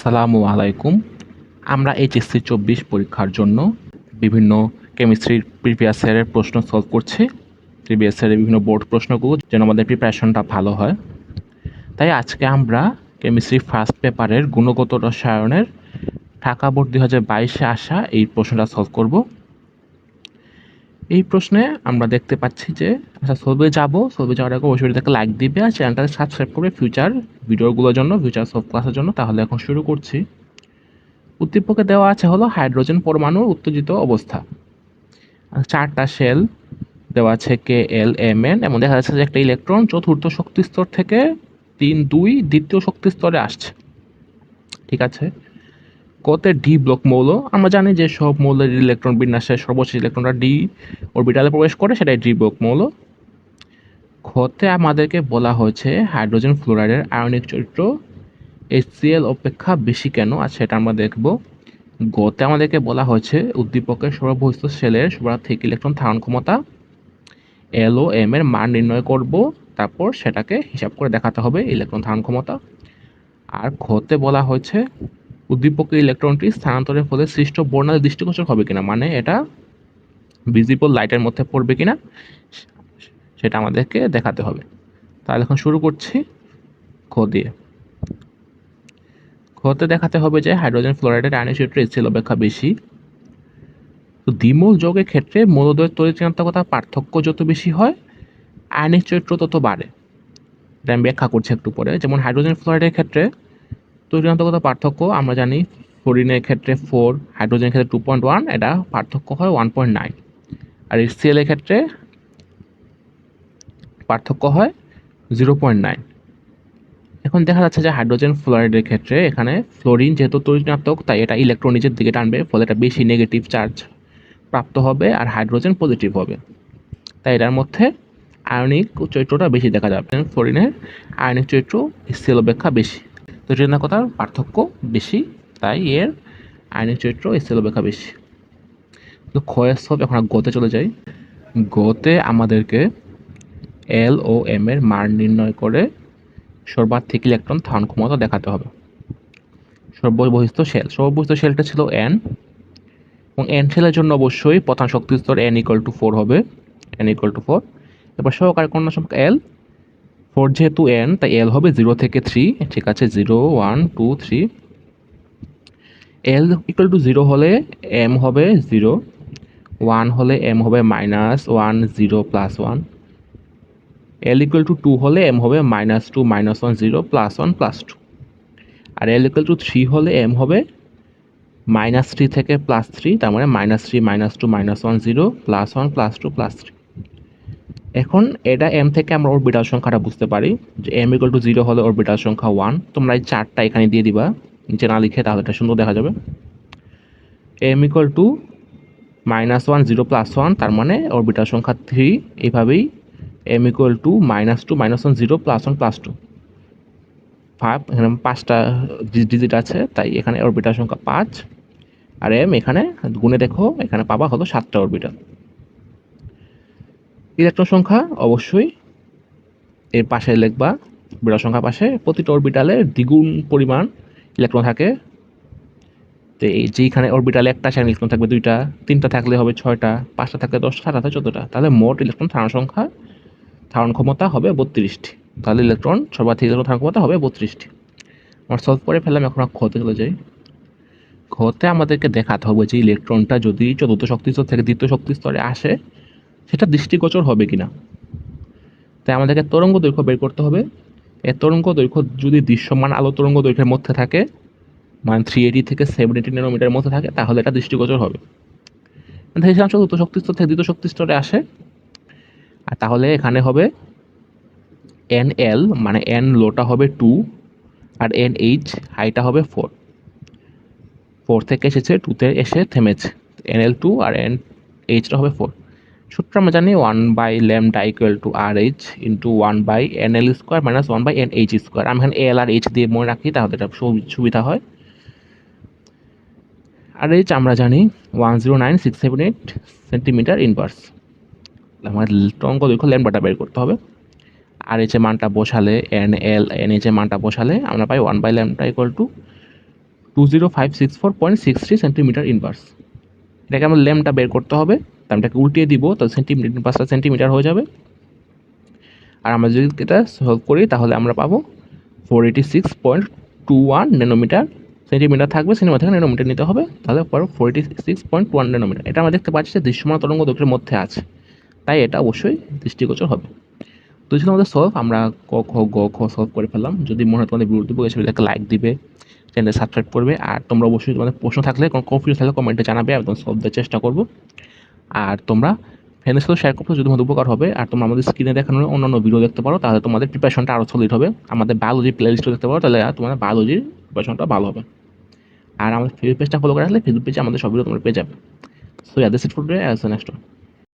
আসসালামু আলাইকুম। আমরা এইচএসসি চব্বিশ পরীক্ষার জন্য বিভিন্ন কেমিস্ট্রির প্রিভিয়াস ইয়ারের প্রশ্ন সলভ করছি। প্রিভিয়াস ইয়ারের বিভিন্ন বোর্ড প্রশ্নগুলো যেন আমাদের প্রিপারেশনটা ভালো হয়। তাই আজকে আমরা কেমিস্ট্রি ফার্স্ট পেপারের গুণগত রসায়নের ঢাকা বোর্ড দুই হাজার বাইশে আসা এই প্রশ্নটা সলভ করব। এই প্রশ্নে আমরা দেখতে পাচ্ছি যে আচ্ছা সলভে যাব সলভে যাওয়ার আগে অবশ্যই ভিডিওটাকে লাইক দিবে আর চ্যানেলটাকে সাবস্ক্রাইব করবে ফিউচার ভিডিওগুলোর জন্য ফিউচার সলভ ক্লাসের জন্য। তাহলে এখন শুরু করছি। উদ্দীপকে দেওয়া আছে হলো হাইড্রোজেন পরমাণুর উত্তেজিত অবস্থা। চারটা শেল দেওয়া আছে কে এল এম এন এবং দেখা যাচ্ছে যে একটা ইলেকট্রন চতুর্থ শক্তিস্তর থেকে তিন দুই দ্বিতীয় শক্তিস্তরে আসছে। ঠিক আছে? কতে ডি ব্লক মৌল? আমরা জানি যে সব মৌলের ইলেকট্রন বিন্যাসের সর্বোচ্চ ইলেকট্রনটা ডি অরবিটালে প্রবেশ করে, সেটাই ডি ব্লক মৌল। খতে আমাদেরকে বলা হয়েছে হাইড্রোজেন ফ্লোরাইডের আয়নিক চরিত্র। এইচসিএল অপেক্ষা বেশি কেন? আর সেটা আমরা দেখব। গতে আমাদেরকে বলা হয়েছে উদ্দীপকের সর্ববহিষ্ঠ সেলের সর্বাধিক ইলেকট্রন ধারণ ক্ষমতা। এল ও এম এর মান নির্ণয় করব, তারপর সেটাকে হিসাব করে দেখাতে হবে ইলেকট্রন ধারণ ক্ষমতা। আর খতে বলা হয়েছে উদ্দীপকের ইলেকট্রনটি স্থানান্তরের ফলে সৃষ্ট বর্ণালী দৃষ্টিগোচর হবে কিনা? মানে এটা ভিজিবল লাইটের মধ্যে পড়বে কিনা? সেটা আমাদেরকে দেখাতে হবে। তাহলে এখন শুরু করছি খ দিয়ে। খতে দেখাতে হবে যে হাইড্রোজেন ফ্লোরাইডের আয়নিক চরিত্র এসিএল অপেক্ষা বেশি। তো দ্বিমূল যোগের ক্ষেত্রে মূলদ্বয়ের তরিচান্তকতা পার্থক্য যত বেশি হয় আয়নিক চরিত্র তত বাড়ে। এটা আমি ব্যাখ্যা করছি একটু পরে। যেমন হাইড্রোজেন ফ্লোরাইডের ক্ষেত্রে তরিচান্তকতা পার্থক্য আমরা জানি ফ্লোরিনের ক্ষেত্রে ফোর, হাইড্রোজেনের ক্ষেত্রে টু পয়েন্ট ওয়ান, এটা পার্থক্য হয় ওয়ান পয়েন্ট নাইন। আর এর ক্ষেত্রে পার্থক্য হয় জিরো পয়েন্ট নাইন। এখন দেখা যাচ্ছে যে হাইড্রোজেন ফ্লোরাইডের ক্ষেত্রে এখানে ফ্লোরিন যেহেতু তরিণাত্মক তাই এটা ইলেকট্রন নিচের দিকে টানবে, ফলে এটা বেশি নেগেটিভ চার্জ প্রাপ্ত হবে আর হাইড্রোজেন পজিটিভ হবে। তাই এটার মধ্যে আয়নিক চরিত্রটা বেশি দেখা যাবে। ফ্লোরিনের আয়নিক চরিত্র স্টিল অপেক্ষা বেশি। তরিণাত্মকতার পার্থক্য বেশি, তাই এর আইনের চরিত্র স্টিল অপেক্ষা বেশি। তো ক্ষয়ের সব এখন গতে চলে যাই। গতে আমাদেরকে এল ও এম এর মান নির্ণয় করে সর্বাধিক ইলেকট্রন ধারণ ক্ষমতা দেখাতে হবে। সর্ববহিষ্ঠ শেল। সর্ববহিষ্ঠ সেলটা ছিল এন এবং এন সেলের জন্য অবশ্যই প্রধান শক্তি স্তর এন ইকুয়াল টু ফোর হবে। এন ইকুয়াল টু ফোর এবার সহকারী কন্যা সংখ্যা এল ফোর যেহেতু এন, তাই এল হবে জিরো থেকে থ্রি। ঠিক আছে, zero, one, two, three. L equal to zero হলে এম হবে জিরো। ওয়ান হলে এম হবে minus one, zero plus one. L equal to two হলে এম হবে minus two, minus one, zero, plus one, plus two. R l equal to three হলে m হবে minus three থেকে plus three, তার মানে minus three, minus two, minus one, zero, plus one, plus two, plus three. এখন এটা M থেকে আমরা orbital সংখ্যাটা বুঝতে পারি যে এম ইকুয়াল টু জিরো হলে অরবিটাল সংখ্যা ওয়ান তোমরা এই চারটা এখানে দিয়ে দিবা, নিচে না লিখে তাহলে এটা সুন্দর দেখা যাবে। M equal to minus one zero plus one তার মানে অরবিটাল সংখ্যা থ্রি এইভাবেই m equal to minus two minus one zero plus one plus two five এখানে পাঁচটা ডিজিট আছে, তাই এখানে অরবিটাল সংখ্যা পাঁচ। আর এম এখানে গুণে দেখো, এখানে পাবা হলো সাতটা অরবিটাল ইলেকট্রন সংখ্যা অবশ্যই এর পাশে লিখবা, বিরল সংখ্যা পাশে প্রতিটা অরবিটালে দ্বিগুণ পরিমাণ ইলেকট্রন থাকে। তো এই যেইখানে অরবিটালে একটা সেখানে ইলেকট্রন থাকবে দুইটা, তিনটা থাকলে হবে ছয়টা, পাঁচটা থাকলে দশটা, সাতটা চোদ্দোটা, তাহলে মোট ইলেকট্রন ধারণ সংখ্যা, ধারণ ক্ষমতা হবে বত্রিশটি। তাহলে ইলেকট্রন সর্বাধিক ইলেকট্রন ধারণ ক্ষমতা হবে বত্রিশটি। আমরা সলভ করে ফেললাম, এখন ক্ষতে চলে যাই। ক্ষতে আমাদেরকে দেখাতে হবে যে ইলেকট্রনটা যদি চতুর্থ শক্তিস্তর থেকে দ্বিতীয় শক্তিস্তরে আসে সেটা দৃষ্টিগোচর হবে কি না তাই আমাদেরকে তরঙ্গ দৈর্ঘ্য বের করতে হবে। এর তরঙ্গ দৈর্ঘ্য যদি দৃশ্যমান আলো তরঙ্গ দৈর্ঘ্যের মধ্যে থাকে মানে থ্রি এইটি থেকে সেভেন এইটি নেনোমিটারের মধ্যে থাকে, তাহলে এটা দৃষ্টিগোচর হবে। ধরেছিলাম চতুর্থ শক্তি স্তর থেকে দ্বিতীয় শক্তি স্তরে আসে। আর তাহলে এখানে হবে এন এল মানে এন লোটা হবে টু আর এন এইচ হাইটা হবে ফোর ফোর থেকে এসেছে টুতে এসে থেমেছে। এন এল টু আর এন এইচটা হবে ফোর সূত্র আমরা জানি one by lambda equal to R H into one by n l square minus one by n h square আমি এখানে এল আর এইচ দিয়ে মনে রাখি, তাহলে এটা সুবিধা হয়। আর এইচ আমরা জানি one zero nine six seven eight centimetre inverse আমাদের তরঙ্গ দৈর্ঘ্য ল্যাম্বাটা বের করতে হবে। আর এইচ এ মানটা বসালে এন এল এন এইচ এ মানটা বসালে আমরা পাই one by ল্যাম্বাটা equal to two zero five six four point six three centimetre inverse এটাকে আমরা ল্যামটা বের করতে হবে। তো আমি এটাকে উল্টিয়ে দিব, তো সেন্টিমিটার পাঁচটা সেন্টিমিটার হয়ে যাবে। আর আমরা যদি এটা সলভ করি, তাহলে আমরা পাবো four eighty six point two one nanometre centimetre থাকবে সিনেমা থেকে ন্যানোমিটার নিতে হবে। তাহলে পর four eighty six point one nanometre এটা আমরা দেখতে পাচ্ছি যে দৃশ্যমান তরঙ্গ দৈর্ঘ্যের মধ্যে আছে। তাই এটা অবশ্যই দৃষ্টিগোচর হবে। তো ছিল আমাদের সলভ আমরা ক, খ, গ, খ সলভ করে ফেললাম। যদি মনে হয় তোমাদের বলে সেটাকে লাইক দিবে। চ্যানেল সাবস্ক্রাইব করবে। আর তোমরা অবশ্যই তোমাদের প্রশ্ন থাকলে, কোনো কনফিউজ থাকলে কমেন্টে জানাবে তোমার সলভ দেওয়ার চেষ্টা করব। আর তোমরা ফ্রেন্ডের সাথে শেয়ার করতে যদি তোমাদের উপকার হবে। আর তোমরা আমাদের স্ক্রিনে দেখানোর অন্যান্য ভিডিও দেখতে পারো, তাহলে তোমাদের প্রিপারেশনটা আরও সলিড হবে। আমাদের বায়োলজি প্লে লিস্টও দেখতে পারো, তাহলে তোমাদের বায়োলজির প্রিপারেশনটা ভালো হবে। আর আমাদের ফেসবুক পেজটা ফলো করে রাখলে ফেসবুক পেজে আমাদের সব ভিডিও তোমরা পেয়ে যাবে। So it for today as next